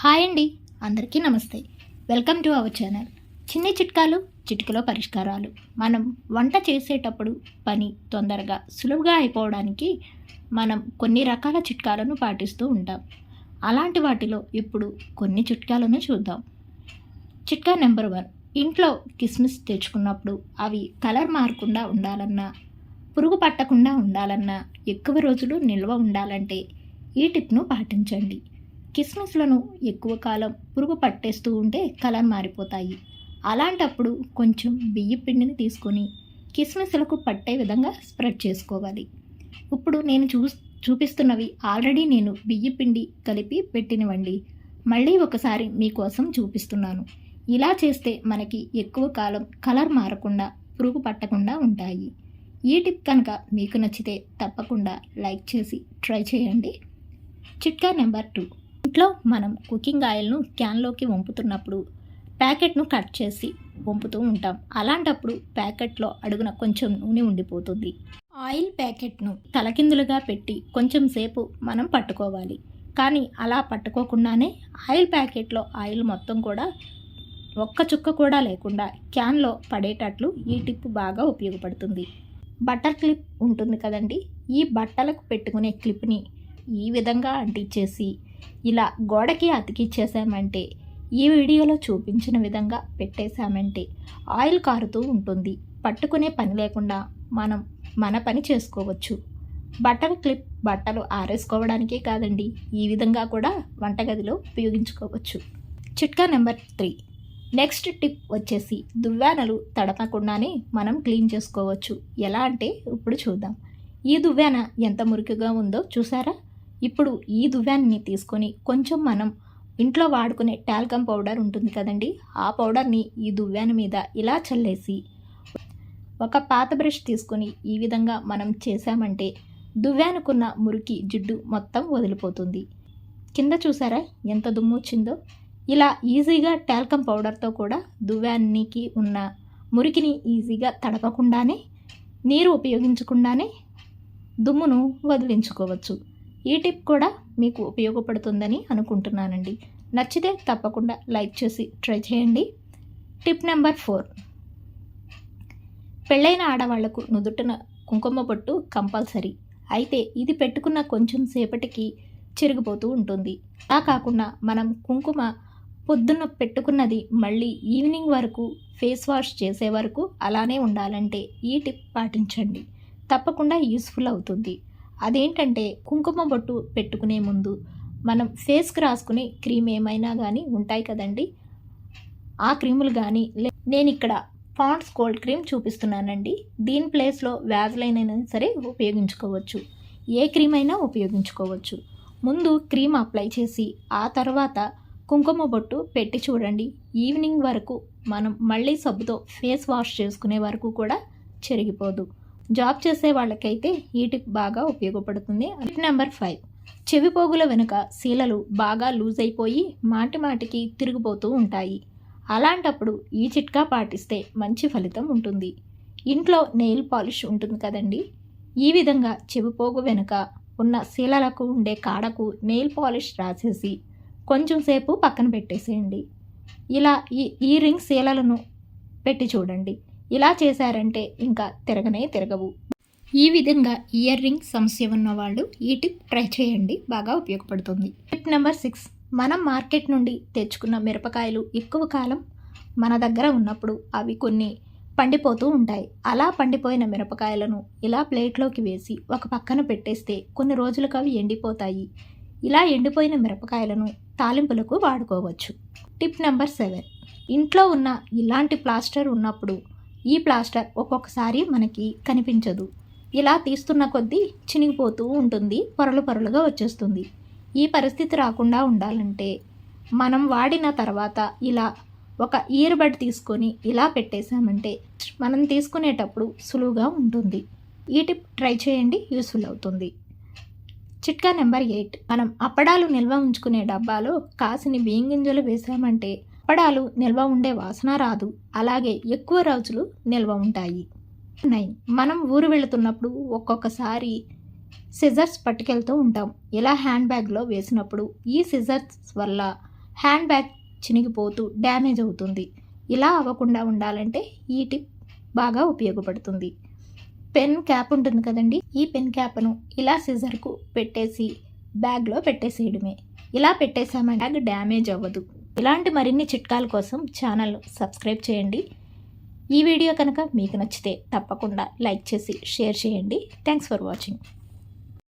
Hi అండి. అందరికీ నమస్తే. Welcome to our channel. చిన్ని చిట్కాలు చిటికలో పరిష్కారాలు. మనం వంట చేసేటప్పుడు పని తొందరగా సులువుగా అయిపోవడానికి మనం కొన్ని రకాల చిట్కాలను పాటిస్తూ ఉంటాం. అలాంటి వాటిలో ఇప్పుడు కొన్ని చిట్కాలను చూద్దాం. చిట్కా నెంబర్ వన్. ఇంట్లో కిస్మిస్ తెచ్చుకున్నప్పుడు అవి కలర్ మారకుండా ఉండాలన్నా పురుగు పట్టకుండా ఉండాలన్నా ఎక్కువ రోజులు నిల్వ ఉండాలంటే ఈ టిప్ను పాటించండి. కిస్మిస్లను ఎక్కువ కాలం పురుగు పట్టేస్తూ ఉంటే కలర్ మారిపోతాయి. అలాంటప్పుడు కొంచెం బియ్య పిండిని తీసుకొని కిస్మిస్లకు పట్టే విధంగా స్ప్రెడ్ చేసుకోవాలి. ఇప్పుడు నేను చూ చూపిస్తున్నవి ఆల్రెడీ నేను బియ్య పిండి కలిపి పెట్టినవండి. మళ్ళీ ఒకసారి మీకోసం చూపిస్తున్నాను. ఇలా చేస్తే మనకి ఎక్కువ కాలం కలర్ మారకుండా పురుగు పట్టకుండా ఉంటాయి. ఈ టిప్ కనుక మీకు నచ్చితే తప్పకుండా లైక్ చేసి ట్రై చేయండి. చిట్కా నెంబర్ టూ. ఇంట్లో మనం కుకింగ్ ఆయిల్ను క్యాన్లోకి వంపుతున్నప్పుడు ప్యాకెట్ను కట్ చేసి వంపుతూ ఉంటాం. అలాంటప్పుడు ప్యాకెట్లో అడుగున కొంచెం నూనె ఉండిపోతుంది. ఆయిల్ ప్యాకెట్ను తలకిందులుగా పెట్టి కొంచెం సేపు మనం పట్టుకోవాలి. కానీ అలా పట్టుకోకుండానే ఆయిల్ ప్యాకెట్లో ఆయిల్ మొత్తం కూడా ఒక్క చుక్క కూడా లేకుండా క్యాన్లో పడేటట్లు ఈ టిప్ బాగా ఉపయోగపడుతుంది. బట్టర్ క్లిప్ ఉంటుంది కదండి? ఈ బట్టలకు పెట్టుకునే క్లిప్ని ఈ విధంగా అంటించేసి ఇలా గోడకి అతికిచ్చేసామంటే ఈ వీడియోలో చూపించిన విధంగా పెట్టేశామంటే ఆయిల్ కారుతూ ఉంటుంది. పట్టుకునే పని లేకుండా మనం మన పని చేసుకోవచ్చు. బట్టల క్లిప్ బట్టలు ఆరేసుకోవడానికే కాదండి ఈ విధంగా కూడా వంటగదిలో ఉపయోగించుకోవచ్చు. చిట్కా నెంబర్ త్రీ. నెక్స్ట్ టిప్ వచ్చేసి దువ్వానలు తడపకుండానే మనం క్లీన్ చేసుకోవచ్చు. ఎలా అంటే ఇప్పుడు చూద్దాం. ఈ దువ్వాన ఎంత మురికిగా ఉందో చూసారా? ఇప్పుడు ఈ దువ్వాన్ని తీసుకొని కొంచెం మనం ఇంట్లో వాడుకునే టాల్కమ్ పౌడర్ ఉంటుంది కదండి ఆ పౌడర్ని ఈ దువ్వాని మీద ఇలా చల్లేసి ఒక పాత బ్రష్ తీసుకొని ఈ విధంగా మనం చేసామంటే దువ్వానుకున్న మురికి జిడ్డు మొత్తం వదిలిపోతుంది. కింద చూసారా ఎంత దుమ్ము వచ్చిందో? ఇలా ఈజీగా టాల్కమ్ పౌడర్తో కూడా దువ్వానికి ఉన్న మురికిని ఈజీగా తడపకుండానే నీరు ఉపయోగించకుండానే దుమ్మును వదిలించుకోవచ్చు. ఈ టిప్ కూడా మీకు ఉపయోగపడుతుందని అనుకుంటున్నానండి. నచ్చితే తప్పకుండా లైక్ చేసి ట్రై చేయండి. Tip number four. పెళ్ళైన ఆడవాళ్ళకు నుదుటిన కుంకుమ బొట్టు కంపల్సరీ. అయితే ఇది పెట్టుకున్న కొంచెం సేపటికి చిరిగిపోతూ ఉంటుంది. అలా కాకుండా మనం కుంకుమ పొద్దున్న పెట్టుకున్నది మళ్ళీ ఈవినింగ్ వరకు ఫేస్ వాష్ చేసే వరకు అలానే ఉండాలంటే ఈ టిప్ పాటించండి. తప్పకుండా యూస్ఫుల్ అవుతుంది. అదేంటంటే కుంకుమ బొట్టు పెట్టుకునే ముందు మనం ఫేస్కి రాసుకునే క్రీమ్ ఏమైనా కానీ ఉంటాయి కదండి. ఆ క్రీములు కానీ లే- నేను ఇక్కడ పాండ్స్ కోల్డ్ క్రీమ్ చూపిస్తున్నానండి. దీని ప్లేస్లో వ్యాజ్లైన్ అయినా సరే ఉపయోగించుకోవచ్చు. ఏ క్రీమ్ అయినా ఉపయోగించుకోవచ్చు. ముందు క్రీమ్ అప్లై చేసి ఆ తర్వాత కుంకుమ బొట్టు పెట్టి చూడండి. ఈవినింగ్ వరకు మనం మళ్ళీ సబ్బుతో ఫేస్ వాష్ చేసుకునే వరకు కూడా చెరిగిపోదు. జాబ్ చేసే వాళ్ళకైతే ఈ టిప్ బాగా ఉపయోగపడుతుంది. టిప్ నెంబర్ ఫైవ్ చెవిపోగుల వెనుక శీలలు బాగా లూజ్ అయిపోయి మాటి మాటికి తిరిగిపోతూ ఉంటాయి. అలాంటప్పుడు ఈ చిట్కా పాటిస్తే మంచి ఫలితం ఉంటుంది. ఇంట్లో నెయిల్ పాలిష్ ఉంటుంది కదండి? ఈ విధంగా చెవిపోగు వెనుక ఉన్న శీలలకు ఉండే కాడకు నెయిల్ పాలిష్ రాసేసి కొంచెం సేపు పక్కన పెట్టేసేయండి. ఇలా ఈ ఈ రింగ్ శీలలను పెట్టి చూడండి. ఇలా చేశారంటే ఇంకా తిరగనే తిరగవు. ఈ విధంగా ఇయర్ రింగ్ సమస్య ఉన్న వాళ్ళు ఈ టిప్ ట్రై చేయండి బాగా ఉపయోగపడుతుంది. టిప్ నెంబర్ సిక్స్ మనం మార్కెట్ నుండి తెచ్చుకున్న మిరపకాయలు ఎక్కువ కాలం మన దగ్గర ఉన్నప్పుడు అవి కొన్ని పండిపోతూ ఉంటాయి. అలా పండిపోయిన మిరపకాయలను ఇలా ప్లేట్లోకి వేసి ఒక పక్కన పెట్టేస్తే కొన్ని రోజులకు అవి ఎండిపోతాయి. ఇలా ఎండిపోయిన మిరపకాయలను తాలింపులకు వాడుకోవచ్చు. టిప్ నెంబర్ సెవెన్ ఇంట్లో ఉన్న ఇలాంటి ప్లాస్టర్ ఉన్నప్పుడు ఈ ప్లాస్టర్ ఒక్కొక్కసారి మనకి కనిపించదు. ఇలా తీస్తున్న కొద్దీ చినిగిపోతూ ఉంటుంది పొరలు పొరలుగా వచ్చేస్తుంది. ఈ పరిస్థితి రాకుండా ఉండాలంటే మనం వాడిన తర్వాత ఇలా ఒక ఇయర్బడ్ తీసుకొని ఇలా పెట్టేశామంటే మనం తీసుకునేటప్పుడు సులువుగా ఉంటుంది. ఈ టిప్ ట్రై చేయండి యూస్ఫుల్ అవుతుంది. చిట్కా నెంబర్ ఎయిట్. మనం అప్పడాలు నిల్వ ఉంచుకునే డబ్బాలో కాసిని బియ్యం గింజలు వేసామంటే అప్పడాలు నిల్వ ఉండే వాసన రాదు. అలాగే ఎక్కువ రోజులు నిల్వ ఉంటాయి. నైన్ మనం ఊరు వెళుతున్నప్పుడు ఒక్కొక్కసారి సిజర్స్ పట్టుకెళ్తూ ఉంటాం. ఇలా హ్యాండ్ బ్యాగ్లో వేసినప్పుడు ఈ సిజర్స్ వల్ల హ్యాండ్ బ్యాగ్ చినిగిపోతూ డ్యామేజ్ అవుతుంది. ఇలా అవ్వకుండా ఉండాలంటే ఈ టిప్ బాగా ఉపయోగపడుతుంది. పెన్ క్యాప్ ఉంటుంది కదండి? ఈ పెన్ క్యాప్ను ఇలా సిజర్కు పెట్టేసి బ్యాగ్లో పెట్టేసేయడమే. ఇలా పెట్టేసామంటే బ్యాగ్ డ్యామేజ్ అవ్వదు. ఇలాంటి మరిన్ని చిట్కాల కోసం ఛానల్ సబ్స్క్రైబ్ చేయండి. ఈ వీడియో కనుక మీకు నచ్చితే తప్పకుండా లైక్ చేసి షేర్ చేయండి. Thanks for watching